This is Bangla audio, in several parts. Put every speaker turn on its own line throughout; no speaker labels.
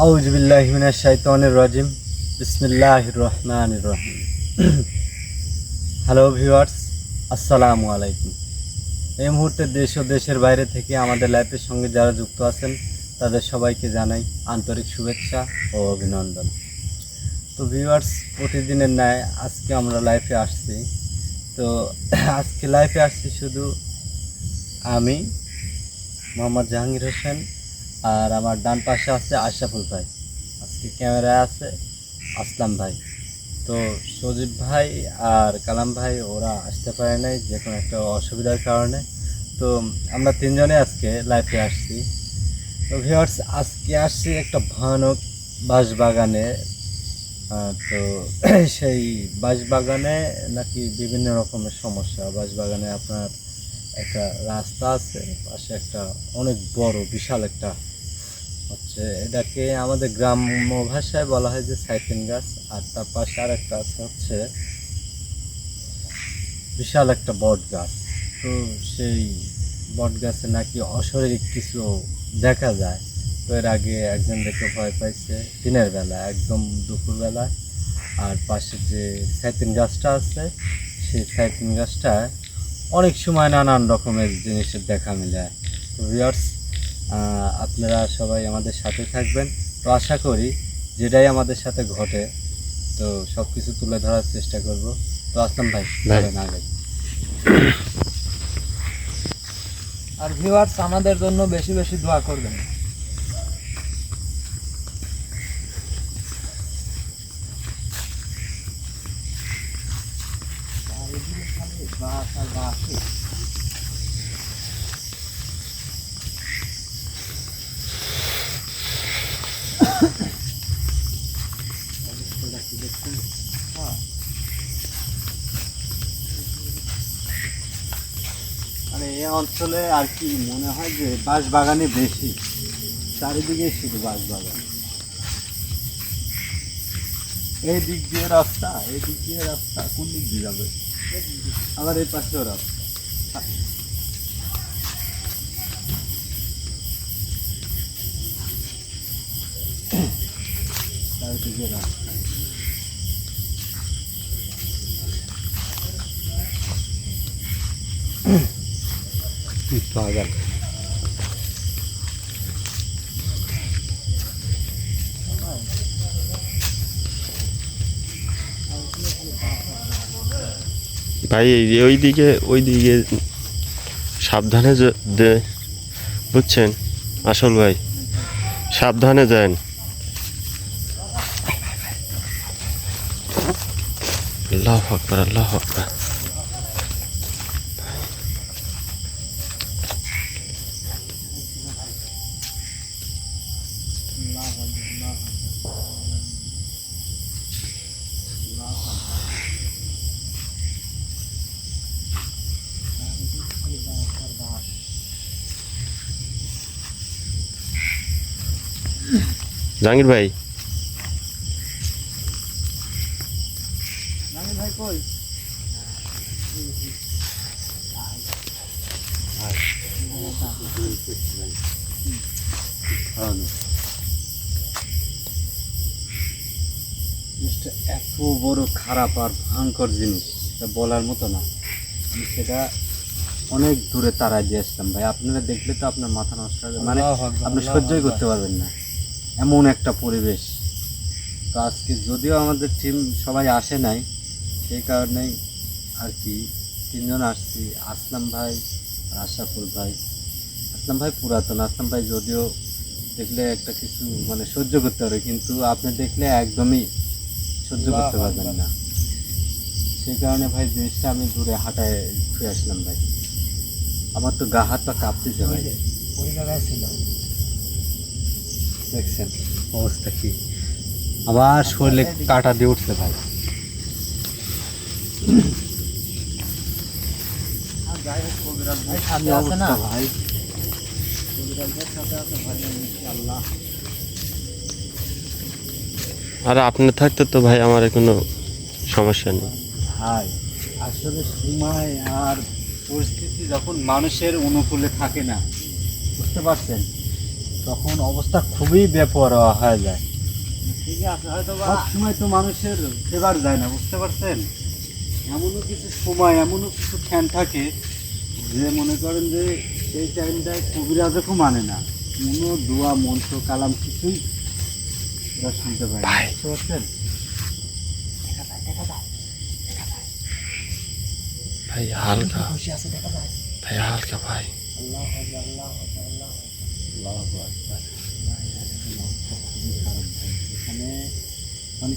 আউজবিল্লাহিমিনা রাজিম। বিসমিল্লাহ রহমান রহিম। হ্যালো ভিউয়ার্স, আসসালামু আলাইকুম। এই মুহূর্তে দেশ ও দেশের বাইরে থেকে আমাদের লাইফের সঙ্গে যারা যুক্ত আছেন, তাদের সবাইকে জানাই আন্তরিক শুভেচ্ছা ও অভিনন্দন। তো ভিউয়ার্স, প্রতিদিনের ন্যায় আজকে আমরা লাইফে আসছি। তো আজকে লাইফে আসছি শুধু আমি, মোহাম্মদ জাহাঙ্গীর হোসেন আর আমার ডান পাশে আছে আশরাফুল ভাই। আজকে ক্যামেরায় আছে আসলাম ভাই। তো সজীব ভাই আর কালাম ভাই, ওরা আসতে পারে নাই যে কোনো একটা অসুবিধার কারণে। তো আমরা তিনজনে আজকে লাইফে আসছি। তো ভিউয়ার্স আজকে আসছি একটা ভয়ানক বাঁশবাগানে। তো সেই বাঁশবাগানে নাকি বিভিন্ন রকমের সমস্যা। বাঁশবাগানে আপনার একটা রাস্তা আছে, পাশে একটা অনেক বড়, বিশাল একটা হচ্ছে, এটাকে আমাদের গ্রাম্য ভাষায় বলা হয় যে সাইফেন গাছ, আর তার পাশে আর একটা আছে হচ্ছে বিশাল একটা বট গাছ। তো সেই বট গাছে নাকি অশরীরিক কিছু দেখা যায়। তো এর আগে একজন দেখে ভয় পাইছে, দিনের বেলা, একদম দুপুরবেলায় আর পাশে যে সাইতিন গাছটা আছে, সেই সাইতিন গাছটায় অনেক সময় নানান রকমের জিনিসের দেখা মিলে। তো ভিউয়ার্স আপনারা সবাই আমাদের সাথে থাকবেন। তো আশা করি যেটাই আমাদের সাথে ঘটে তো সব কিছু তুলে ধরার চেষ্টা করব। তো আসলাম ভাই। আগে
আর ভিউয়ার্স আমাদের জন্য বেশি বেশি দোয়া করবেন।
মানে এই অঞ্চলে আর কি মনে হয় যে বাঁশ বাগানে বেশি? চারিদিকে শুধু বাঁশ বাগান এই দিক দিয়ে রাস্তা, এই দিক দিয়ে রাস্তা, কোন দিক দিয়ে যাবে? আবার এই পাশেও রাস্তা। চারিদিকে রাস্তা।
ভাই, এই- ওই দিকে ওই দিকে সাবধানে বুঝছেন? আসল ভাই, সাবধানে যান। আল্লাহ আকবার আল্লাহ আকবার। জাহাঙ্গীর ভাই।
এত বড় খারাপ আর ভয়ঙ্কর জিনিস বলার মতো না। আমি সেটা অনেক দূরে তাড়াই দিয়ে আসলাম ভাই। আপনারা দেখলে তো আপনার মাথা নষ্ট হবে। মানে আপনি সহ্যই করতে পারবেন না। এমন একটা পরিবেশ। তো আজকে যদিও আমাদের টিম সবাই আসে নাই সেই কারণেই আর কি তিনজন আসছি। আসলাম ভাই আর আশরাফুল ভাই। আসলাম ভাই পুরাতন আসলাম ভাই যদিও দেখলে একটা কিছু মানে সহ্য করতে পারে কিন্তু আপনি দেখলে একদমই সহ্য করতে পারবেন না। সেই কারণে ভাই জিনিসটা আমি দূরে হাঁটায় ছুঁয়ে আসলাম ভাই। আমার তো গা হাত পা কাঁপতেছে ভাই।
ছিল।
দেখছেন অবস্থা কি? আবার শরীরে কাটা দিয়ে উঠছে ভাই।
আর যাই হোক ভাই
কি
সাথে আছে না?
অবস্থা ভাই।
কবিরাজ ভাই সাথে আছে ভাই আল্লাহ
আর আপনার থাকতে তো ভাই আমার কোনো সমস্যা নেই।
ভাই আসলে সময় আর পরিস্থিতি যখন মানুষের অনুকূলে থাকে না বুঝতে পারছেন? তখন অবস্থা খুবই বেপরোয়া হয়ে যায়।
ঠিক আছে হয়তো
সব সময় তো মানুষের এবার যায় না বুঝতে পারছেন? এমনও কিছু সময় এমনও কিছু ফ্যান থাকে যে মনে করেন যে সেই টাইমটায় কবিরাজও মানে না। কোনো দোয়া মন্ত্র কালাম কিছুই ওরা শুনতে পায় না
ভাই।
বুঝতে পারছেন?
ভাই হালকা। ভাই হালকা ভাই।
আল্লাহ আল্লাহ আল্লাহ।
এখানে মানে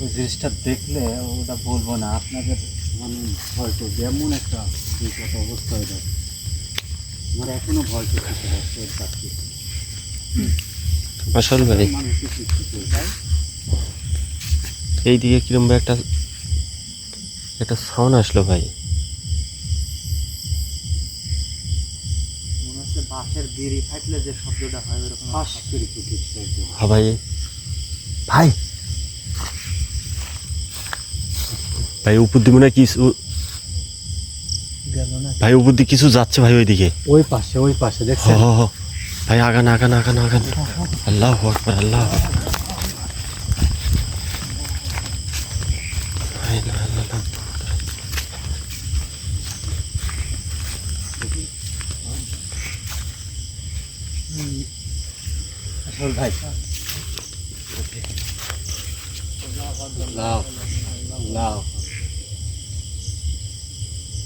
ওই জিনিসটা দেখলে ওটা বলব না আপনাদের মানে ভয় করবে এমন একটা বিপদ অবস্থা হয়ে যাবে আমার এখনও ভয় করতে হচ্ছে ওর কাছ।
আসল ভাই এই দিকে কিরম একটা একটা সাউন্ড আসলো ভাই
বিড়ি ফাটলে যে শব্দটা হয় ওরকম
হ্যাঁ ভাই। ভাই। ভাই উপর দিকে কিছু ভাই উপর দিকে কিছু যাচ্ছে ভাই ওইদিকে।
ওই পাশে ওই পাশে দেখছেন?
হ হ। ভাই আগান আগান আগান আগান। আল্লাহ আকবার আল্লাহ না, না, না।
আসল ভাই। লাভ লাভ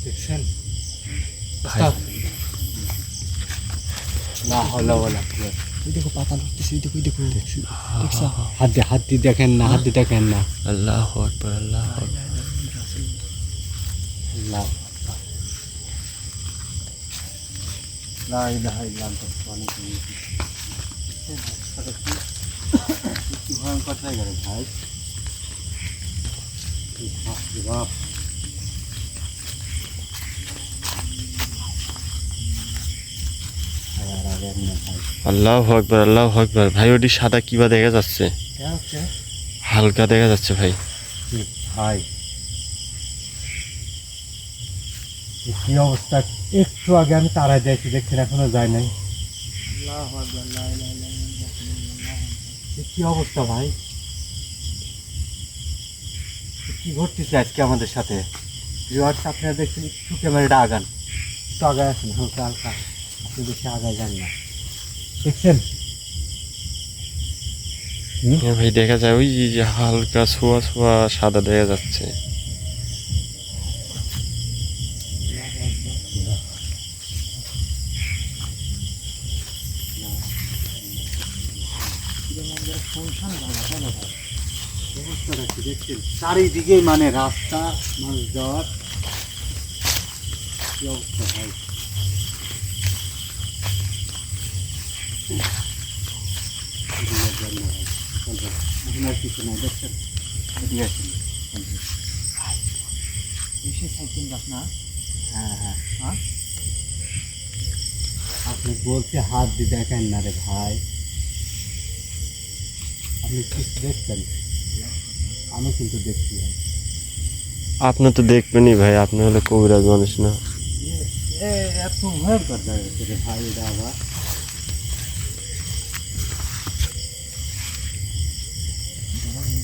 দেখছেন?
ভাই।
লা হাওলা ওয়ালা কুওয়াতা
ওই দেখো পাতা লড়তেছে ওই দেখো ওই দেখো দেখছা
হাত দিয়ে হাত দিয়ে দেখেন না হাত দিয়ে দেখেন না।
আল্লাহ আকবার আল্লাহ আকবার।
আল্লাহ লা ইলাহা ইল্লা কি ভয়ঙ্কর জায়গা ভাই। বাপ
আল্লাহ আকবার আল্লাহ আকবার। ভাই ওটি সাদা কিবা দেখা যাচ্ছে। হালকা দেখা যাচ্ছে ভাই।
ভাই কি অবস্থা? একটু আগে আমি তারাই দেখছি দেখছেন এখনও যায় নাই।
আল্লাহ আকবার
কি অবস্থা ভাই? কি ঘটতেছে আজকে আমাদের সাথে? ভিউয়ার্স আপনারা দেখছেন একটু ক্যামেরাটা আগান। একটু আগায় আছেন হালকা হালকা। আপনি বেশি আগায় যান না। দেখছেন?
হ্যাঁ ভাই দেখা যায় ওই যে হালকা ছোঁয়া ছোঁয়া সাদা দেখা যাচ্ছে।
দেখছেন চারিদিকে মানে রাস্তা মানুষ যাওয়ার কি অবস্থা আর কিছু
যাস
হ্যাঁ হ্যাঁ
হ্যাঁ?
আপনি বলতে হাত দিয়ে দেখেন না রে ভাই। আপনি কিছু দেখছেন? আমি কিন্তু দেখছি ভাই
আপনি তো দেখবেনই ভাই আপনি হলে কবিরাজ মানুষ না
এ এত ভয়ঙ্কর জায়গা রে ভাই এটা আবার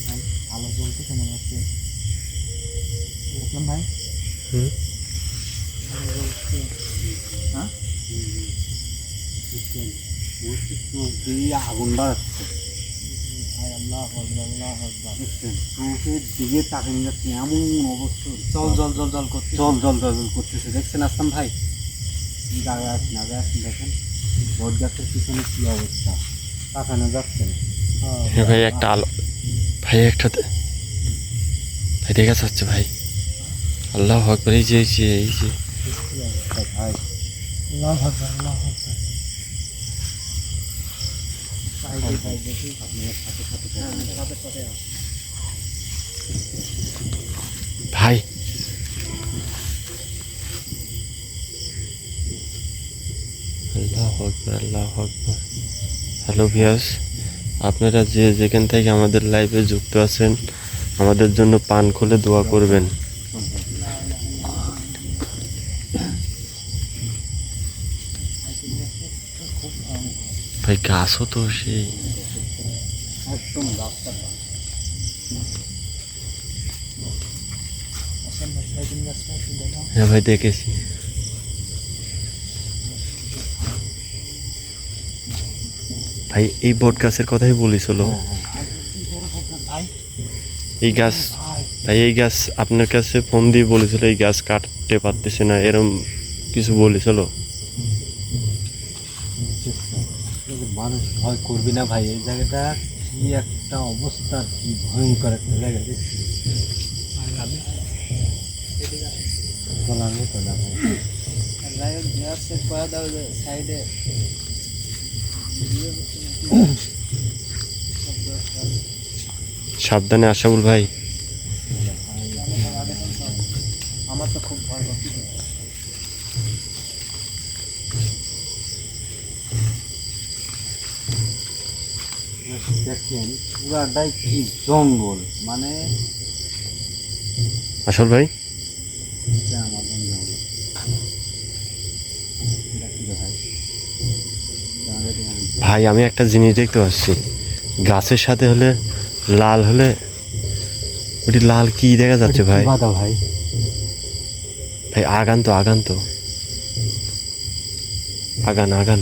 ভাই আলো জ্বলতে কেমন আছে দেখলাম ভাই
হুম।
আলো জ্বলছে। হ্যাঁ
দেখছেন মূর্তি চোখ দিয়ে আগুন বাড়াচ্ছে চোখের দিকে তাকিয়ে যাচ্ছে এমন অবস্থা।
জল জল জল জল করতে
জল জল জল জল করতেছে। দেখছেন আসলাম ভাই? আগে আসেন আগে আসেন দেখেন। বট গাছের পিছনে কি অবস্থা? তাকানো যাচ্ছে না।
হ্যাঁ ভাই একটা আলো ভাই একটা ভাই দেখা যাচ্ছে ভাই। আল্লাহ আকবার এই যে এই যে এই যে।
ভাই?
আল্লাহ আকবার আল্লাহ আকবার সাইডে সাইডে
আপনার সাথে সাথে
হ্যাঁ
থাকেন।
সাথে সাথে
ভাই। আল্লাহ আকবার আল্লাহ আকবার। হ্যালো ভিয়াস আপনারা যে যেখান থেকে আমাদের লাইভে যুক্ত আছেন আমাদের জন্য পান খুলে দোয়া করবেন। ভাই, গাছও তো সেই। হ্যাঁ ভাই, দেখেছি। ভাই, এই বট গাছের কথাই বলিছিল এই গাছ,
ভাই,
এই গাছ আপনার কাছে ফোন দিয়ে বলেছিল, এই গাছ কাটতে পারতেছে না, এরম কিছু বলেছিল
মানুষ ভয় করবি না ভাই এই জায়গাটা কি একটা অবস্থা কি ভয়ঙ্কর একটা জায়গা দেখছি।
সাইডে
সাবধানে আশাবুল ভাই
আমার তো খুব ভয় করছে
দেখেন পুরাটাই কি জঙ্গল মানে
আসল ভাই?
জঙ্গল। ভাই?
আমি একটা জিনিস দেখতে পাচ্ছি। গাছের সাথে হলে লাল হলে ওটি লাল কি দেখা যাচ্ছে ভাই?
ভাই।
ভাই আগান তো আগান তো। আগান আগান।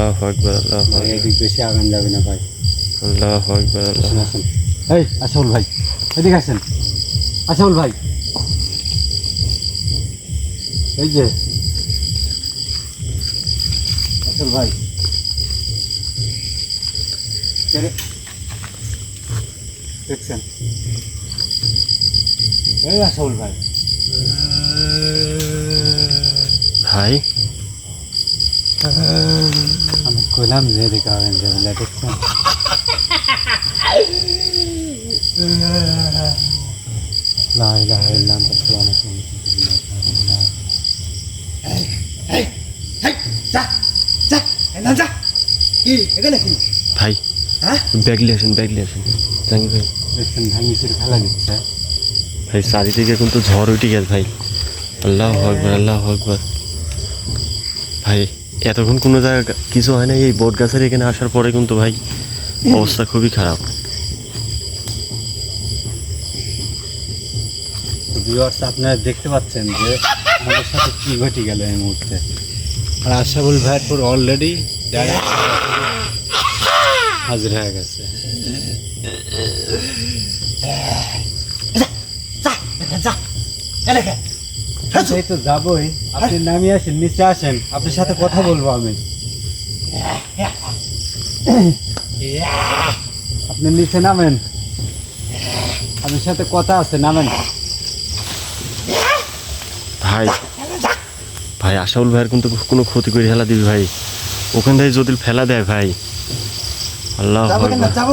আল্লাহ আকবর আল্লাহ
ভাই এদিক বেশি আগান যাবে না ভাই
আল্লাহ আকবর আল্লাহ
আসেন আসেন এই আসাউল ভাই এদিকে আসেন আসাউল ভাই এই যে আসল ভাই কে রে? দেখছেন এই আসাউল ভাই
ভাই
আমি কইলাম যে এদিকে আগান যাবে না দেখছেন জালিমিন।
যা যা এনা যা কি এখানে কি
ভাই
হ্যাঁ
ব্যাগলি আসেন ব্যাগলি আসেন জানি ভাই
দেখছেন
ভাই চারিদিকে কিন্তু ঝড় উঠে গেছে ভাই আল্লাহ আকবর আল্লাহ ভাই এতক্ষণ কোনো জায়গা কিছু হয় না এই বট গাছের এখানে আসার পরে কিন্তু ভাই অবস্থা খুবই খারাপ
ভিউয়ার্স আপনারা দেখতে পাচ্ছেন যে আমাদের সাথে কি ঘটে গেল এই মুহূর্তে আর আশাবুল ভাইয়ের পর অলরেডি হাজির হয়ে গেছে
যা এলাকা
এই তো যাবই। আপনি নামিয়ে আসেন নিচে আসেন। আপনার সাথে কথা বলব আমি। আপনি নিচে নামেন। আপনার সাথে কথা আছে নামেন।
ভাই ভাই আশাউল ভাইয়ের কিন্তু কোনো ক্ষতি করে ফেলা দিবি ভাই। ওখান থেকে যদি ফেলা দেয় ভাই আল্লাহ
যাব যাব।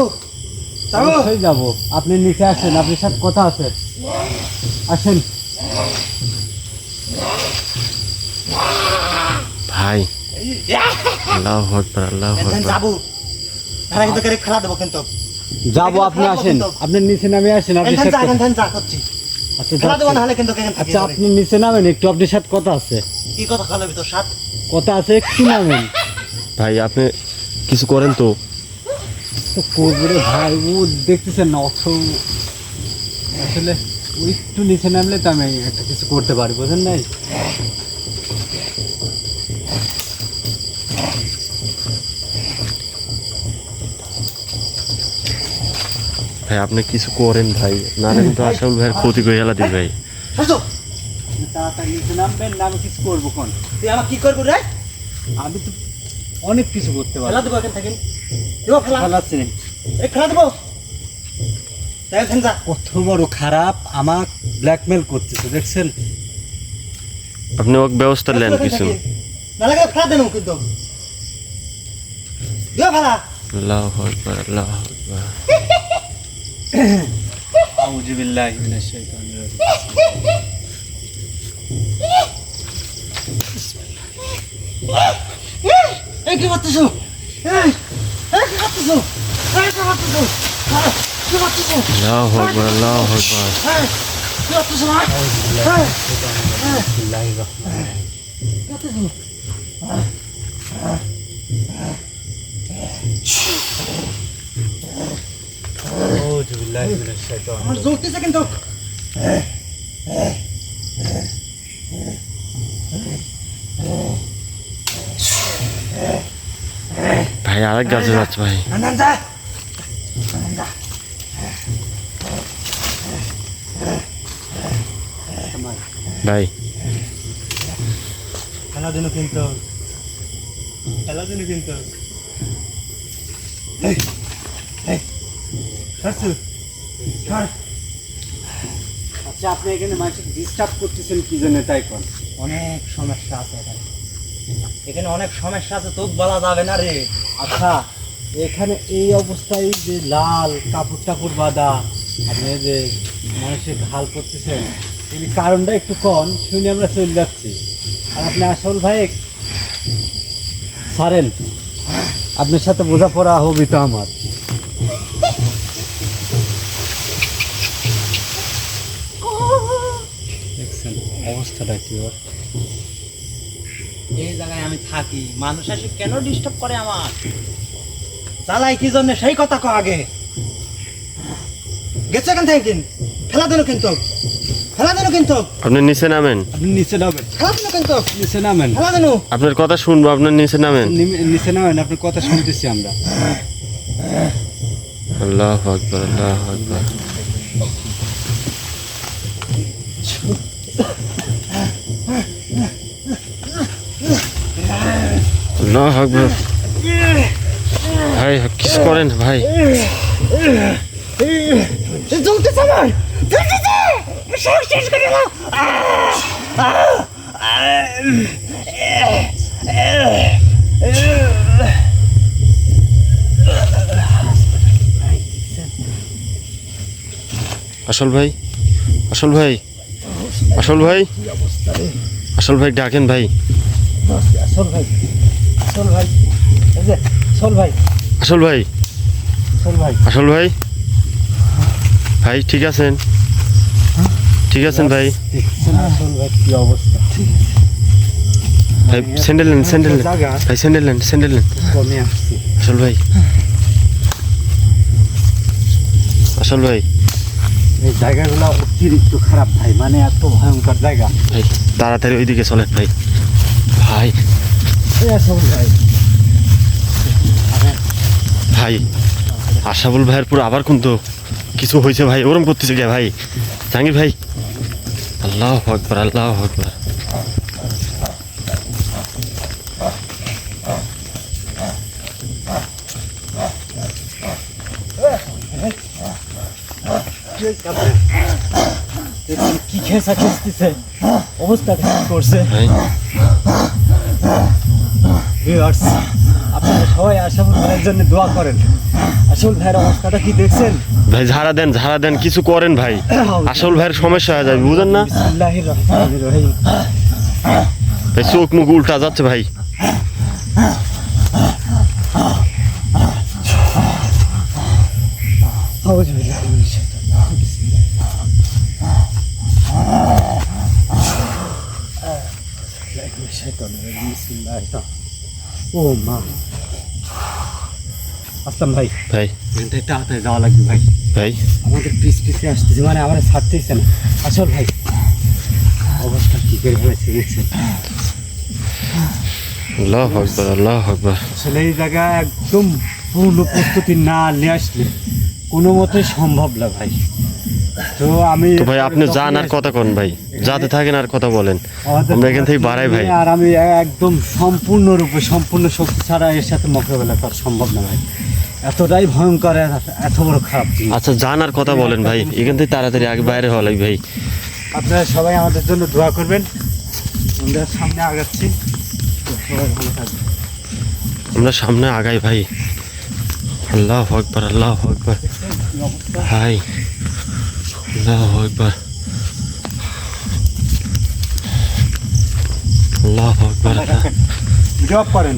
যাব।
অবশ্যই যাব। আপনি নিচে আসেন আপনার সাথে কথা আছে। আসেন।
ভাই আল্লাহ আকবর আল্লাহ আকবর।
যাব। তারা কিন্তু করে খেলা দেবো কিন্তু।
যাব আপনি আসেন। আপনি নিচে নামে আসেন সাথে
যা যা করছি।
আচ্ছা
খেলা দেবো
যাচ্ছি।
কিন্তু এখান
আচ্ছা আপনি নিচে নামেন একটু আপনার সাথে কথা আছে।
কি কথা খেলাবি তোর সাথ
কথা আছে একটু নামেন।
ভাই আপনি কিছু করেন তো।
তো করব রে ভাই ও দেখতেছেন না অত আসলে ও একটু নিচে নামলে তো আমি একটা কিছু করতে পারি বোঝেন নাই?
ভাই আপনি কিছু করেন ভাই। নাহলে কিন্তু আশাউল ভাইয়ের ক্ষতি করে ফেলা দিবি ভাই।
আপনি তাড়াতাড়ি নিচে নামবেন না আমি কিছু করব কোন?
তুই আমার কি করবি রে?
আমি তো অনেক কিছু করতে
খেলা
পারি
দেবো এখান থেকে। দেবো খেলা।
চালাচ্ছি না।
এই খেলা দেবো। তাই যা
কত বড় খারাপ আমার ব্ল্যাকমেল করতেছে দেখছেন?
আপনি ওকে ব্যবস্থা নেন কিছু।
না লাগে খেলা দেন কিন্তু দেবো খেলা।
আল্লাহ আকবর আল্লাহ আকবর।
আউযু বিল্লাহি মিনাশ শাইতানির রাজিম
এই কি করতেছো এই এই কি করতেছো এই কি করতেছো এই, কি করতেছো
আল্লাহ আকবার আল্লাহ আকবার
এই কি করতেছো ভাই এই কি করতেছো আমার জ্বলতেছে কিন্তু।
ভাই আরেক গাছে যাচ্ছে ভাই। ভাই।
খেলাধুলো কিন্তু খেলাধুলো কিন্তু আচ্ছা আপনি এখানে মানুষকে ডিস্টার্ব করতেছেন কি জন্য তাই কোন?
অনেক সমস্যা আছে এখানে। এখানে অনেক সমস্যা আছে তোক বলা যাবে না রে।
আচ্ছা এখানে এই অবস্থায় যে লাল কাপড় টাপড় বাঁধা আপনি যে মানুষের ঘাল করতেছেন এই কারণটা একটু কম শুনে আমরা চলে যাচ্ছি। আর আপনি আসল ভাই সারেন আপনার সাথে বোঝাপড়া হবি তো আমার। অবস্থাটা কি ওর?
এই জায়গায় আমি থাকি। মানুষ এসে কেন ডিস্টার্ব করে আমার? জ্বালাই কি জন্য? সেই কথা কো আগে। গেছে এখান থেকে কিন ফেলা দিল কিন্তু। ফেলা দিল কিন্তু।
আপনি নিচে নামেন।
আপনি নিচে নামেন।
ফেলা দিল কিন্তু।
নিচে নামেন।
ফেলা দিল
আপনার কথা শুনব আপনার নিচে নামেন।
নিচে নামেন আপনার কথা শুনতেছি আমরা।
আল্লাহ আকবার আল্লাহ আকবার। ভাই কিছু করেন ভাই।
জ্বলতেছে আমার। জ্বলতেছে! শ্বাস শেষ করে দাও
আসল ভাই আসল ভাই আসল ভাই আসল ভাই ডাকেন ভাই।
আসল ভাই। আসল ভাই। আসল ভাই।
আসল ভাই?
আসল ভাই।
ভাই? ভাই ঠিক আছেন? ঠিক আছেন ভাই?
ভাই কি অবস্থা?
ভাই স্যান্ডেল নেন স্যান্ডেল ভাই স্যান্ডেল নেন স্যান্ডেল নেন। আসল ভাই? আসল ভাই?
এই জায়গাগুলো অতিরিক্ত খারাপ ভাই মানে এত ভয়ঙ্কর জায়গা।
ভাই তাড়াতাড়ি ওইদিকে চলেন ভাই। ভাই
ভাই
আশাবুল ভাইয়ের পুরো আবার কিন্তু কিছু হয়েছে ভাই ওরম করতেছে কে ভাই। জাহাঙ্গীর ভাই আল্লাহ আকবর আল্লাহ আকবর।
দেখছেন কি খেসা খেসতেছে? অবস্থা কি করছে। ভিউয়ার্স আপনারা সবাই আশাফুল ভাইয়ের জন্য দোয়া করেন। আসল ভাইয়ের অবস্থাটা কি দেখছেন?
ভাই ঝাড়া দেন ঝাড়া দেন কিছু করেন ভাই। আসল ভাইয়ের সমস্যা হয়ে যাবে বুঝেন না? ভাই চোখ মুখ উল্টা যাচ্ছে ভাই।
ও মা। আসলাম ভাই।
ভাই।
তাড়াতাড়ি যাওয়া লাগবে ভাই।
ভাই।
আমাদের পিস পিসে আসতেছে মানে আমার ছাড়তেছে না। আসল ভাই। অবস্থা কি করে হয়েছে দেখছেন
আল্লাহ আকবর আল্লাহ আকবর।
আসলে এই জায়গা একদম পূর্ণ প্রস্তুতি না নিয়ে আসলে কোনো মতেই সম্ভব না ভাই। তো আমি
তো ভাই আপনি যান আর কথা কন ভাই। যাতে থাকেন আর কথা বলেন। আমরা এখান থেকে বাড়াই ভাই।
আর আমি একদম সম্পূর্ণরূপে সম্পূর্ণ শক্তি ছাড়া এর সাথে মোকাবেলা করা সম্ভব না ভাই। এতটাই ভয়ঙ্কর এত বড় খারাপ
আচ্ছা যান আর কথা বলেন ভাই। এখান থেকে তাড়াতাড়ি আগে বাইরে হওয়া লাগবে ভাই।
আপনারা সবাই আমাদের জন্য দোয়া করবেন। আমরা সামনে আগাচ্ছি। সবাই ভালো থাকবেন।
আমরা সামনে আগাই ভাই। আল্লাহ আকবর আল্লাহ আকবর। ভাই আল্লাহ আকবর আল্লাহ আকবর
জব করেন